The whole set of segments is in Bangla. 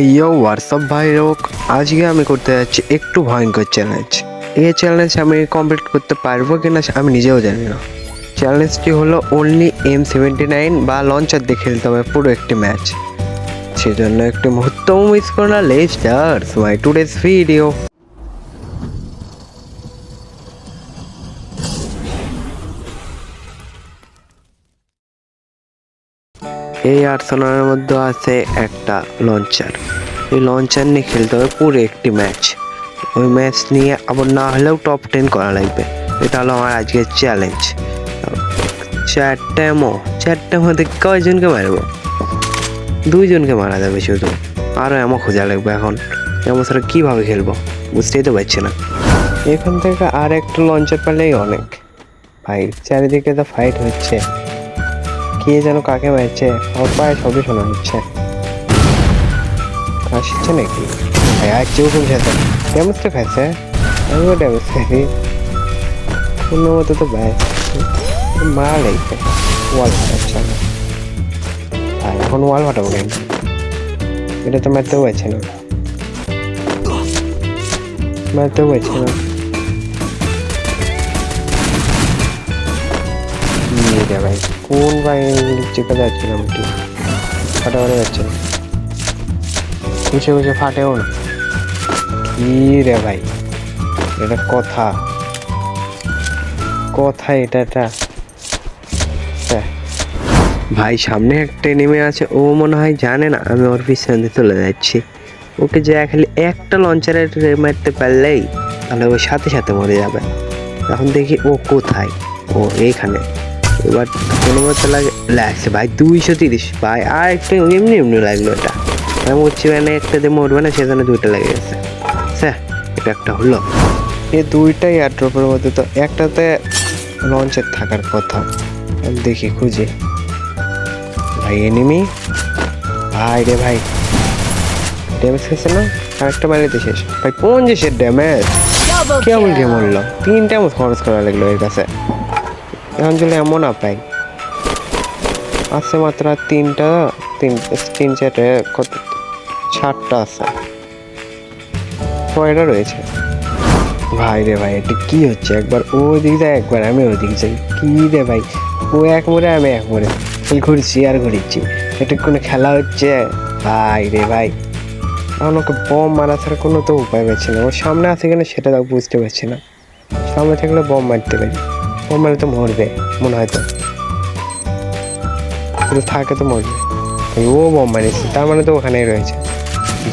হেইয়ো হোয়াটসঅ্যাপ ভাই রোক আজকে আমি করতে যাচ্ছি একটু ভয়ঙ্কর চ্যালেঞ্জ এই চ্যালেঞ্জ আমি কমপ্লিট করতে পারব কিনা আমি নিজেও জানি না চ্যালেঞ্জটি হলো অনলি এম সেভেন্টি নাইন বা লঞ্চার দিয়ে খেলতে হবে পুরো একটি ম্যাচ সেজন্য একটি মুহূর্তও মিস করো না লেস্টার্স মাই টুডেস ভিডিও এই আর্সেনালের মধ্যে আছে একটা লঞ্চার। এই লঞ্চার নিয়ে খেলতে হবে পুরো একটি ম্যাচ। ওই ম্যাচ নিয়ে আবার না হলেও টপ টেন করা লাগবে। এটা হলো আমার আজকের চ্যালেঞ্জ চারটে এমো, চারটে মধ্যে কয়জনকে মারবো? দুইজনকে মারা যাবে শুধু। আরও এমো খোঁজা লাগবে এখন। এমন ছাড়া কীভাবে খেলব? বুঝতেই তো পারছি না। এখান থেকে আর একটা লঞ্চার পেলেই অনেক। ভাই, চারিদিকে তো ফাইট হচ্ছে। কে যেন কাকে মারছে? আমার পায়ে সবই শোনা হচ্ছে। আসছে নাকি? আর কেউ খুব সাথে ড্যামেজটা খাইছে? আমিও ড্যামেজ খাইছি কোনো মতো তো ভাই। মারা লাগবে ওয়াল ফাটাচ্ছে ভাই এখন ওয়াল ফাটাবো কেন? এটা তো মারতেও পারছে না। মারতেও পারছে না। ভাই। কোন ভাই চেপে যাচ্ছিলাম একটু ফাটাফাটি যাচ্ছে না। কুচে ফাটেও না। কি রে ভাই? এটা কথা। কথা এটা এটা। হ্যাঁ। ভাই, সামনে একটা নেমে আছে, ও মনে হয় জানে না, আমি ওর পিছনে চলে যাচ্ছি। ওকে যে খালি একটা লঞ্চারে মারতে পারলেই, তাহলে ও সাথে সাথে মরে যাবে। এখন দেখি ও কোথায়? ও এইখানে। এবার কোনো মতো লাগে লাগছে ভাই দুইশো তিরিশ। ভাই আর একটু এমনি এমনি লাগল এটা। আমি বলছি মানে একটা দিয়ে মরবে না সেখানে দুইটা লেগে গেছে। স্যার এটা একটা হলো। এই দুইটাই এয়ারড্রপের মধ্যে তো একটাতে লঞ্চের থাকার কথা। দেখি খুঁজি। ভাই এনিমি ভাই রে ভাই। ড্যামেজ খেয়েছে না? আরেকটা বাড়িতে শেষ। ভাই পঞ্চাশের ড্যামেজ Double কেমন কে. মরলো তিনটা মতো খরচ করা লাগল এর কাছে। এখন চলে এমন পাই আছে মাত্র তিনটা, তিন তিন চারটে, কত? ষাটটা আছে। কয়টা রয়েছে? ভাই রে ভাই, এটা কী হচ্ছে? একবার ও দিক যায়, একবার আমি ওদিক যাই। কী রে ভাই? ও এক মরে আমি এক মরে ঘুরছি আর ঘুরিচ্ছি এটা কোনো খেলা হচ্ছে। ভাই রে ভাই। এখন ওকে বম মারা ছাড়া কোনো তো উপায় পাচ্ছি না। ওর সামনে আছে কিনা সেটা বুঝতে পারছি না। সামনে থাকলে বম মারতে পারি। বম মারলে তো মরবে মনে হয় তো। থাকে তো মরবে। ও বম মারিছে তার মানে তো ওখানেই রয়েছে।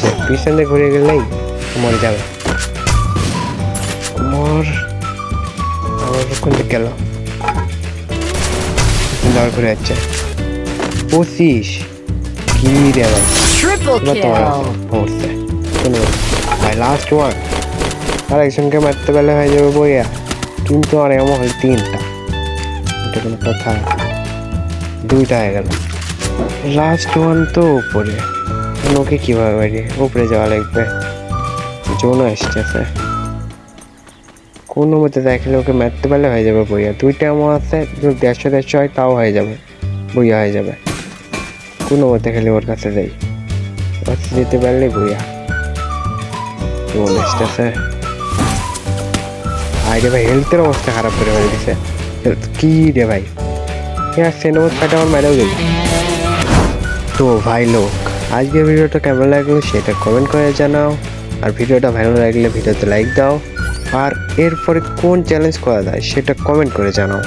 যে পিছন দিয়ে ঘুরে গেলেই মরে যাবে। মর আমার কোন দিক গেল। ঘুরে যাচ্ছে। পঁচিশ। কি রে ভাই। লাস্ট ওয়ান আর একজনকে মারতে পারলে হয়ে যাবে বইয়া। কিন্তু আর এমন হল তিনটা। এটা কোনো কথা দুইটা হয়ে গেল। লাস্ট ওয়ান তো উপরে। ওকে কীভাবে বাড়ি উপরে যাওয়া লাগবে। জোনও এসতেছে কোনো মতে দেখলে ওকে মারতে পারলে হয়ে যাবে বইয়া। দুইটা এমন আছে, যদি দেড়শো দেড়শো হয় তাও হয়ে যাবে। বইয়া হয়ে যাবে। কোনো মতে খালি ওর কাছে যাই কাছে যেতে পারলে বইয়া। জোন আরে ভাই হেলথের অবস্থা খারাপ করে ফেলে দিছে। কি রে ভাই? হ্যাঁ সেনেমার ফাটা আমার মেরেও গেল তো ভাই লোক, আজকের ভিডিওটা কেমন লাগল সেটা কমেন্ট করে জানাও। আর ভিডিওটা ভালো লাগলে ভিডিওতে লাইক দাও। আর এরপরে কোন চ্যালেঞ্জ করা যায় সেটা কমেন্ট করে জানাও।